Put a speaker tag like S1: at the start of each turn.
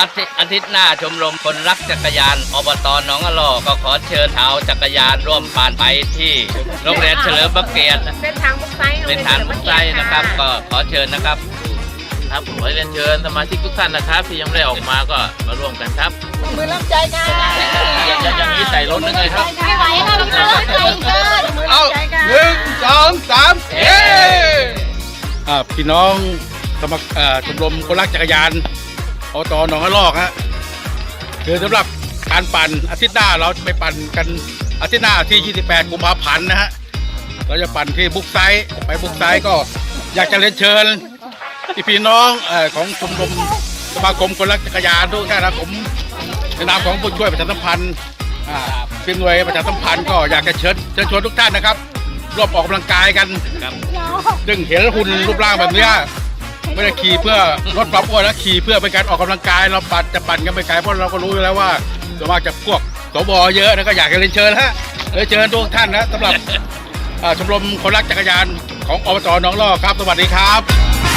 S1: อาทิตย์อาทิตย์หน้าชมรมคนรักจักรยานอบตหนองอะลอก็ขอเชิญชาวจักรยานร่วมปั่นไปที่โรงเรียนเฉลิมพระเกียรติ
S2: เส้นทางบุกไซต์
S1: เป็นฐานบุกไซนะครับ ก็ขอเชิญนะครับ
S3: ครับขอเรียนเชิญสมาชิกทุกท่านนะครับที่ยังไม่ได้ออกมาก็มาร่วมกันครับ
S2: มือรับใจกัน
S3: อย่าอย่าอย่างนี้ใส่รถนึงเลยครับ
S2: ไม่ไหวแล้วเราจะรับใจเกินมือ
S4: เอา
S2: รับใจกัน
S4: หนึ่งสองสามเย้อ่าพี่น้องสมัครอ่าชมรมคนรักจักรยาน อตหนองอะลอกฮะคือสำหรับการปั่นอาทิตย์หน้าเราจะไปปั่นกันอาทิตย์หน้าที่ 28 กุมภาพันธ์นะฮะเราจะปั่นที่บุกไซต์ไปบุกไซต์ก็อยากจะเรียนเชิญพี่พี่น้องอของชมรมสมาคมคนรักจักรยานทุกท่านนะผมในนามของผู้ช่วยประชาสัมพันธ์อ่าเป็นหน่วยประชาสัมพันธ์ก็อยากจะเชิญเชิญชวนทุกท่านนะครับร่วมออกกำลังกายกันซึ่งเห็นหุ่นรูปร่างแบบนี้ ไม่ได้ขี่เพื่อลดความอ้วนแล้วขี่เพื่อเป็นการออกกำลังกายเราปั่นจะปั่นกันไปไกลเพราะเราก็รู้อยู่แล้วว่าส่วนมากจะพวกสบเยอะนะก็อยากจะเรียนเชิญฮะเรียนเชิญทุกท่านนะสำหรับชมรมคนรักจักรยานของอบจหนองล่อครับ สวัสดีครับ